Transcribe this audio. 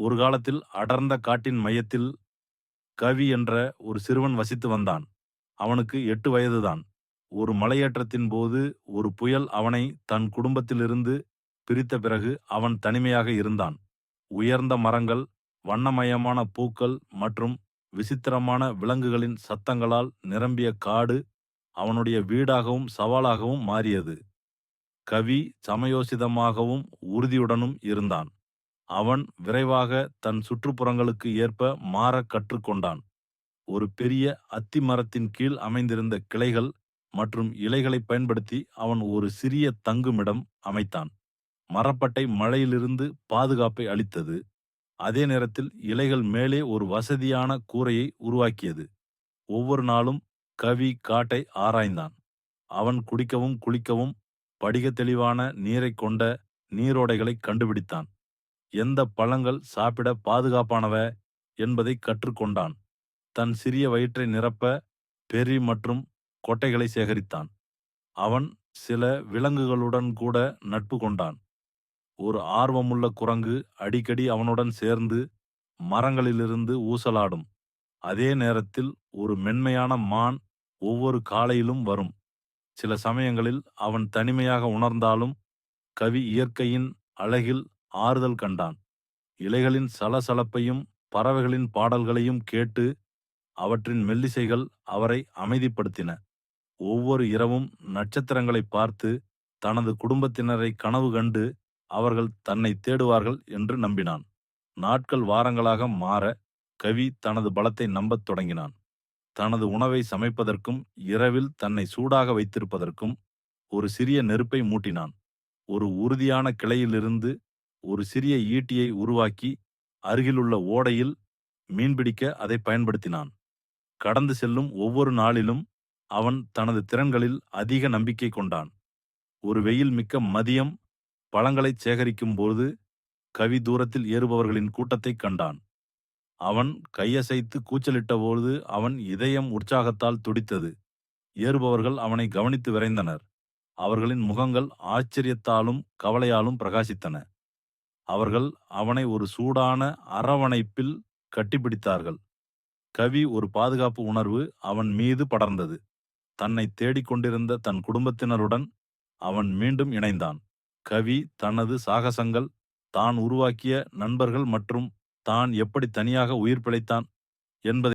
ஒரு காலத்தில் அடர்ந்த காட்டின் மையத்தில் கவி என்ற ஒரு சிறுவன் வசித்து வந்தான். அவனுக்கு எட்டு வயதுதான் ஒரு மலையேற்றத்தின் போது ஒரு புயல் அவனை தன் குடும்பத்திலிருந்து பிரித்த பிறகு அவன் தனிமையாக இருந்தான். உயர்ந்த மரங்கள் வண்ணமயமான பூக்கள் மற்றும் விசித்திரமான விலங்குகளின் சத்தங்களால் நிரம்பிய காடு அவனுடைய வீடாகவும் சவாலாகவும் மாறியது. கவி சமயோசிதமாகவும் உறுதியுடனும் இருந்தான். அவன் விரைவாக தன் சுற்றுப்புறங்களுக்கு ஏற்ப மாறக் கற்றுக்கொண்டான். ஒரு பெரிய அத்தி மரத்தின் கீழ் அமைந்திருந்த கிளைகள் மற்றும் இலைகளை பயன்படுத்தி அவன் ஒரு சிறிய தங்குமிடம் அமைத்தான். மரப்பட்டை மழையிலிருந்து பாதுகாப்பை அளித்தது. அதே நேரத்தில் இலைகள் மேலே ஒரு வசதியான கூரையை உருவாக்கியது. ஒவ்வொரு நாளும் கவி காட்டை ஆராய்ந்தான். அவன் குடிக்கவும் குளிக்கவும் படிக தெளிவான நீரை கொண்ட நீரோடைகளை கண்டுபிடித்தான். எந்த பழங்கள் சாப்பிட பாதுகாப்பானவ என்பதை கற்றுக்கொண்டான். தன் சிறிய வயிற்றை நிரப்ப பெரி மற்றும் கொட்டைகளை சேகரித்தான். அவன் சில விலங்குகளுடன் கூட நட்பு கொண்டான். ஒரு ஆர்வமுள்ள குரங்கு அடிக்கடி அவனுடன் சேர்ந்து மரங்களிலிருந்து ஊசலாடும். அதே நேரத்தில் ஒரு மென்மையான மான் ஒவ்வொரு காலையிலும் வரும். சில சமயங்களில் அவன் தனிமையாக உணர்ந்தாலும் கவி இயற்கையின் அழகில் ஆறுதல் கண்டான். இலைகளின் சலசலப்பையும் பறவைகளின் பாடல்களையும் கேட்டு அவற்றின் மெல்லிசைகள் அவரை அமைதிப்படுத்தின. ஒவ்வொரு இரவும் நட்சத்திரங்களை பார்த்து தனது குடும்பத்தினரை கனவு கண்டு அவர்கள் தன்னை தேடுவார்கள் என்று நம்பினான். நாட்கள் வாரங்களாக மாற கவி தனது பலத்தை நம்பத் தொடங்கினான். தனது உணவை சமைப்பதற்கும் இரவில் தன்னை சூடாக வைத்திருப்பதற்கும் ஒரு சிறிய நெருப்பை மூட்டினான். ஒரு உறுதியான கிளையிலிருந்து ஒரு சிறிய ஈட்டியை உருவாக்கி அருகிலுள்ள ஓடையில் மீன்பிடிக்க அதை பயன்படுத்தினான். கடந்து செல்லும் ஒவ்வொரு நாளிலும் அவன் தனது திறன்களில் அதிக நம்பிக்கை கொண்டான். ஒரு வெயில் மிக்க மதியம் பழங்களைச் சேகரிக்கும் போது கவி தூரத்தில் ஏறுபவர்களின் கூட்டத்தைக் கண்டான். அவன் கையசைத்து கூச்சலிட்டபோது அவன் இதயம் உற்சாகத்தால் துடித்தது. ஏறுபவர்கள் அவனை கவனித்து விரைந்தனர். அவர்களின் முகங்கள் ஆச்சரியத்தாலும் கவலையாலும் பிரகாசித்தன. அவர்கள் அவனை ஒரு சூடான அரவணைப்பில் கட்டிப்பிடித்தார்கள். கவி ஒரு பாதுகாப்பு உணர்வு அவன் மீது படர்ந்தது. தன்னை தேடிக்கொண்டிருந்த தன் குடும்பத்தினருடன் அவன் மீண்டும் இணைந்தான். கவி தனது சாகசங்கள் தான் உருவாக்கிய நண்பர்கள் மற்றும் தான் எப்படி தனியாக உயிர் பிழைத்தான் என்பதை